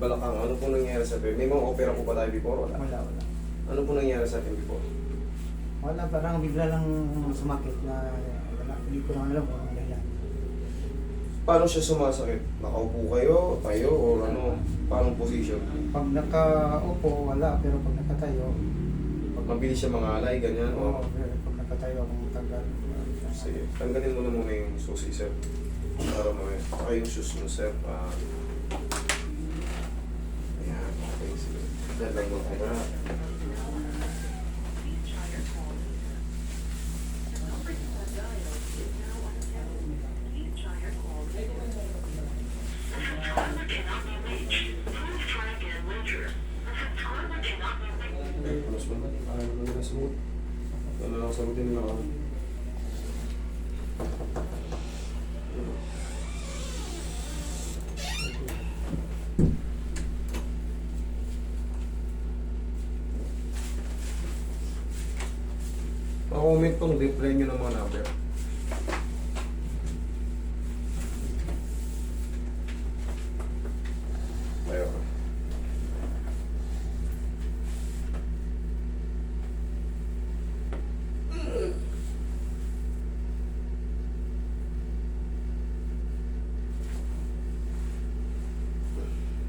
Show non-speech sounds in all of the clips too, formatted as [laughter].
balakang. Ano po nangyari sa atin? May mga opera po ba tayo before? Wala. Wala, wala. Ano po nangyari sa atin before? Wala, parang bigla lang sumakit na wala. Hindi ko na alam kung ano. Paano siya sumasakit? Nakaupo kayo, tayo, o ano? Paano position? Pag nakaupo, wala. Pero pag nakatayo, Pag mabilis siya mangalay, ganyan, oo, o... pero pag nakatayo akong tagal. Sige, tanggalin mo na muna yung susi, sir. Para mo eh. Saka yung shoes mo, sir. Ah. Ayan, okay, sige. Diyan lang mo kaya. Okay, punas mo na. Ayaw mo nila smooth. Ano lang sagutin nila ako. Pa-comment tong reply nyo ng mga number. Ayun.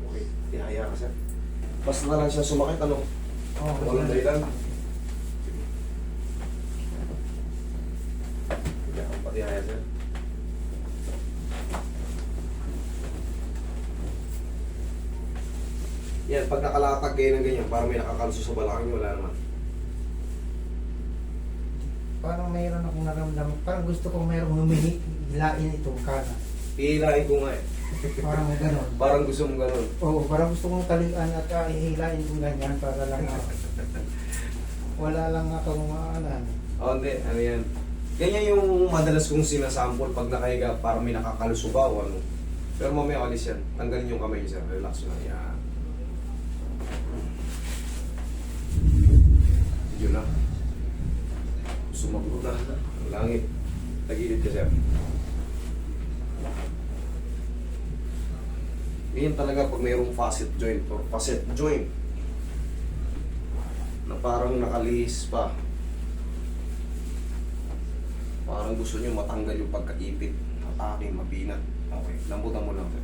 Okay, ihaya ka sir. Basta na lang siya sumakit, ano? Oo, Walang dahilan. Kaya ang pati haya sir. Yan, pag nakalatag kayo ng ganyan, parang may nakakalso sa balakang nyo, wala naman. Parang mayroon akong naramdaman. Parang gusto ko mayroong humihi, hilain itong kana. Hihilain ko nga eh. Parang gano'n. Parang gusto mong ganun. Oo, parang gusto kong talian at uh, ihilain kong ganyan para lang ah, [laughs] wala lang akong maanan. O, hindi, ano yan. Ganyan yung madalas kong sinasample pag nakahiga, parang may nakakalusubaw, ano. Pero mamaya alis yan. Tanggalin yung kamay sir. Relax lang. Yan. Yun na. Sumagot. Ang langit. Tagilid ka, sir. Ganyan talaga pag mayroong facet joint or facet joint na parang nakalihis pa. Parang gusto nyo matanggal yung pagkaipit. Atake, mabinat. Okay, lambutan mo lang. sir.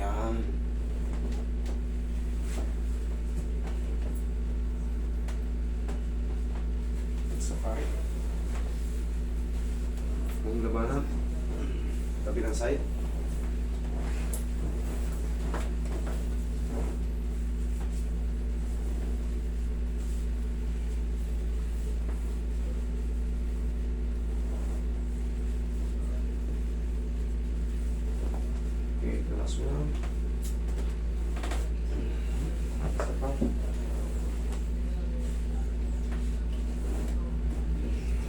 Yan. Sa pare. Yung labanan. Tabi ng side. Okay. Isa pa.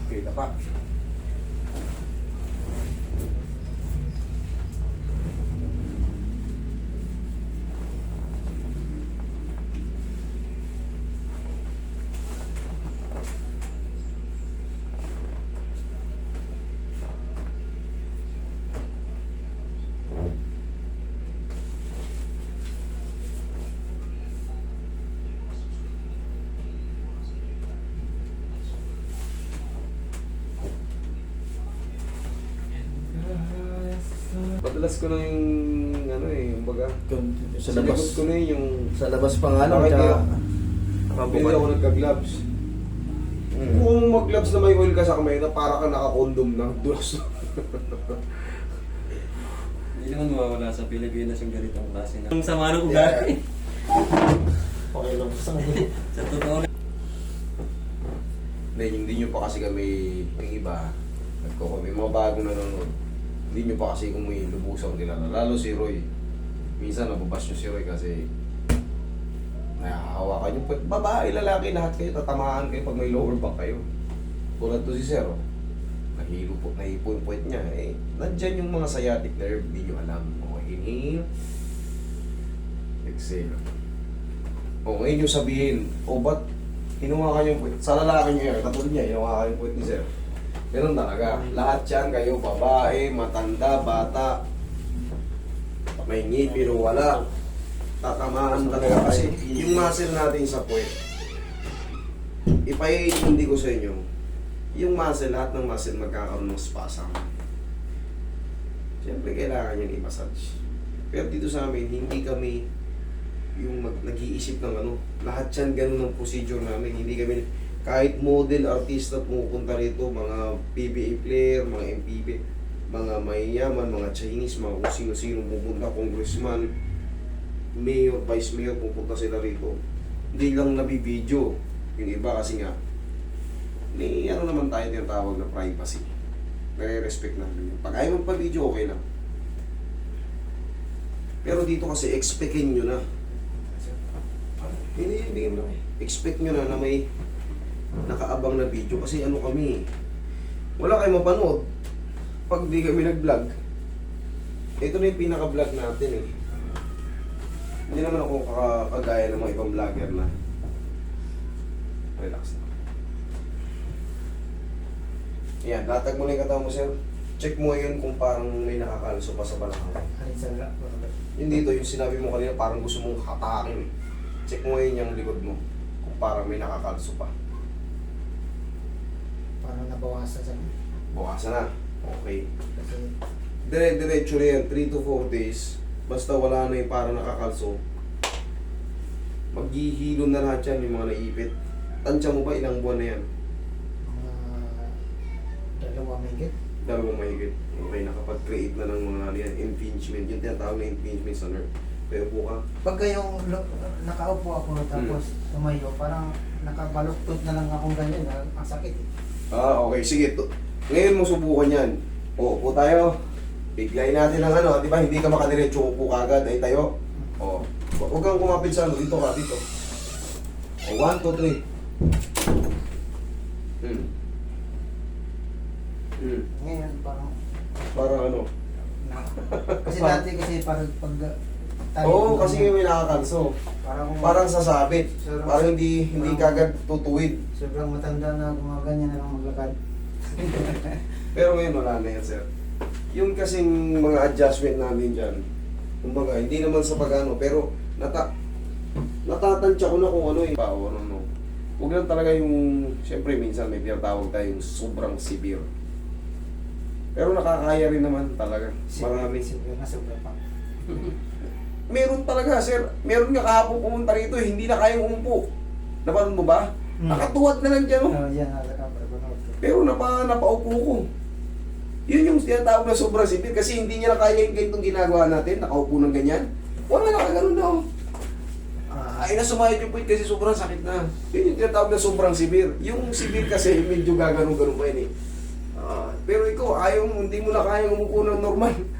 Okay, tapa. Madalas ko na yung ano eh, yung baga. Sa labas. Sinagot ko na yun yung Sa labas pa nga lang. Bakit tsaka- kaya? Hindi ako nagka-gloves. Mm. Kung mag-gloves na may oil ka sa kamay na para ka naka-condom na dulas. Hindi naman mawawala sa Pilipinas yung ganitong klase na. Ang sama ng ugali. [laughs] Okay lang. Sa sa totoo lang. Hindi, hindi nyo pa kasi kami yung iba. Nagko may mga bagong nanonood. Hindi nyo pa kasi kung may lubusang kilala. Lalo si Roy. Minsan nababash nyo si Roy kasi nakahawakan yung puwet. Babae, lalaki, lahat kayo tatamaan kayo pag may lower back kayo. Tulad to si Sir. oh. Nahilo po, nahipo yung puwet niya. Eh, nandyan yung mga sciatic nerve, hindi nyo alam. O, inhale. Exhale. O, ngayon yung sabihin, o ba't hinuha ka puwet? Sa lalaki niya katulad niya, hinuha ka yung puwet ni Sir. Ganun talaga. Lahat yan, kayo, babae, matanda, bata, may ngipin o wala. tatamaan talaga kasi yung muscle natin sa puwet, ipaintindi ko sa inyo, yung muscle, lahat ng muscle magkakaroon ng spasm. Siyempre, kailangan yan i-massage. Pero dito sa amin, hindi kami yung mag, nag-iisip ng ano, lahat yan ganun ang procedure namin. Hindi kami, kahit model, artista pumupunta rito, mga PBA player, mga MPB, mga mayayaman, mga Chinese, mga kung sino-sino pupunta, congressman, mayor, vice mayor, pupunta sila rito. Hindi lang nabibideo. Yung iba kasi nga, may ano naman tayo tinatawag na privacy. Nare-respect natin yun. Pag ayaw pa video, okay lang. Pero dito kasi, expectin nyo na. Hindi, hindi mo Expect nyo na na may nakaabang na video kasi ano kami wala kayong mapanood pag di kami nag-vlog ito na yung pinaka-vlog natin eh hindi naman ako kagaya ng mga ibang vlogger na relax na yan, latag mo na yung katawan mo sir check mo yun kung parang may nakakalso pa sa balakang yun dito, yung sinabi mo kanina, parang gusto mong hatakin. Check mo yun yung likod mo. Kung parang may nakakalso pa. Nabawasan sa Bukasan na. Okay. kasi Dire-diretso na yan, 3 to 4 days. Basta wala na yung parang nakakalso. Maghihilo na lahat yan, yung mga naipit. Tansya mo ba ilang buwan na yan? mga dalawa may git. Dalawang mahigit. Okay, nakapag-create na ng mga ano yan, impingement. Yung tinatawag na impingement sa nerve. Pero po ka, Pagka yung lo- nakaupo ako tapos tumayo, parang nakabaluktot na lang akong ganyan. ah, Ang sakit eh. Ah, okay. Sige. To. Ngayon mo subukan yan. O, upo tayo. Biglayin natin ang ano. Di ba? Hindi ka makadiretso upo kagad. Ay tayo. O. Huwag kang kumapit sa ano. Dito ka. Dito. O, one, two, three. Hmm. Hmm. Ngayon parang Para ano. na, [laughs] kasi dati kasi parang pag Oo, kasi may nakakalso. parang, Parang sasabit. Sarap. Parang hindi hindi kagad tutuwid. sobrang matanda na gumaganyan na lang maglakad. [laughs] Pero ngayon wala na yan, sir. Yung kasing mga adjustment namin dyan, kumbaga, hindi naman sa pagano, pero nata natatansya ko na kung ano yung pao, ano, no. Huwag lang talaga yung, siyempre minsan may tinatawag tayong sobrang severe. Pero nakakaya rin naman talaga. Marami. Siguro na sobra pa. [laughs] Meron talaga, sir. Meron nga kahapon pumunta rito, eh, hindi na kayang umupo. Napanood mo ba? Hmm. Nakatuwad na lang dyan, oh. Oh, yan para ko. Pero napa, napaupo ko. Yun yung tinatawag na sobrang sipil kasi hindi niya na kaya yung ganitong ginagawa natin, nakaupo ng ganyan. Wala na ganun na. oh. Ah, Ay na sumayad yung point kasi sobrang sakit na. Yun yung tinatawag na sobrang sibir. Yung sibir kasi medyo gaganon-ganon pa yun eh. Ah, pero ikaw, ayaw hindi mo na kaya umupo ng normal. [laughs]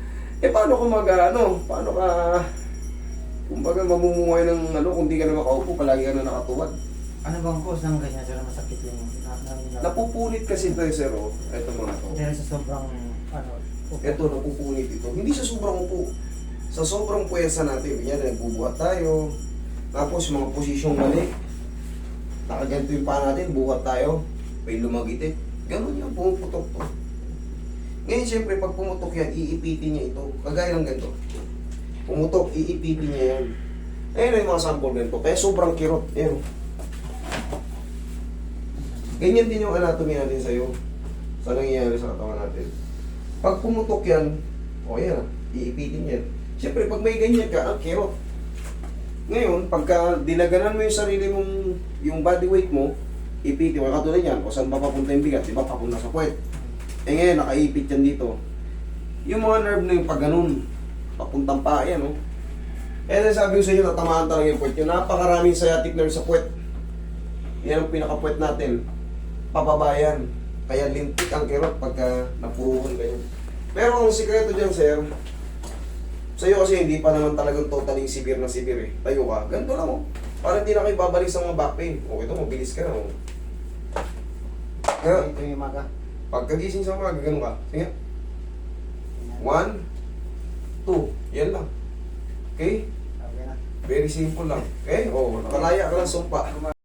Eh paano ka mag, ano, paano ka, kumbaga mamumuhay ng ano, kung di ka na makaupo, palagi ka na nakatuwad. ano bang cause ng ganyan sir masakit yung na, na, na, Napupunit kasi ito, sir, oh. Ito mga to. dahil sa sobrang ano upo. Ito, napupunit ito. Hindi siya sobrang upo. Sa sobrang puwersa natin, yan, nagbubuhat tayo. Tapos, mga posisyong mali. Nakaganto yung paa natin, buhat tayo. May lumagitik. Ganun yan, pumuputok to. Ngayon, siyempre, pag pumutok yan, iipitin niya ito. Kagaya ng ganito. Pumutok, iipitin niya yan. Ayun yung mga sample ganito. Kaya sobrang kirot. Ayan. Ganyan din yung anatomy natin sa'yo. Sa nangyayari sa katawan natin. Pag pumutok yan, o yan, iipitin yan. Siyempre, pag may ganyan ka, ang kirot. Ngayon, pagka dinaganan mo yung sarili mong, yung body weight mo, ipitin mo, katulad yan, o saan ba papunta yung bigat, di ba, papunta sa puwet. Eh ngayon, nakaipit yan dito. Yung mga nerve na yung pag ganun, papuntang paa yan, oh. Eh, then sabi ko sa inyo, tatamaan talaga yung puwet. Yung napakaraming sciatic nerve sa puwet. Yan ang pinaka-puwet natin. Pababayan. Kaya lintik ang kirot pagka napuruhan kayo. Pero ang sikreto dyan, sir, sa'yo kasi hindi pa naman talagang totally severe na severe eh. Tayo ka, ganito lang oh. Para hindi na kayo babalik sa mga back pain. Okay to, mabilis ka na oh. Kaya, ito yung maga. pagkagising sa umaga, ganun ka. Sige. One, two. Yan lang. Okay? Very simple lang. Okay? Oh, palaya ka lang sumpa.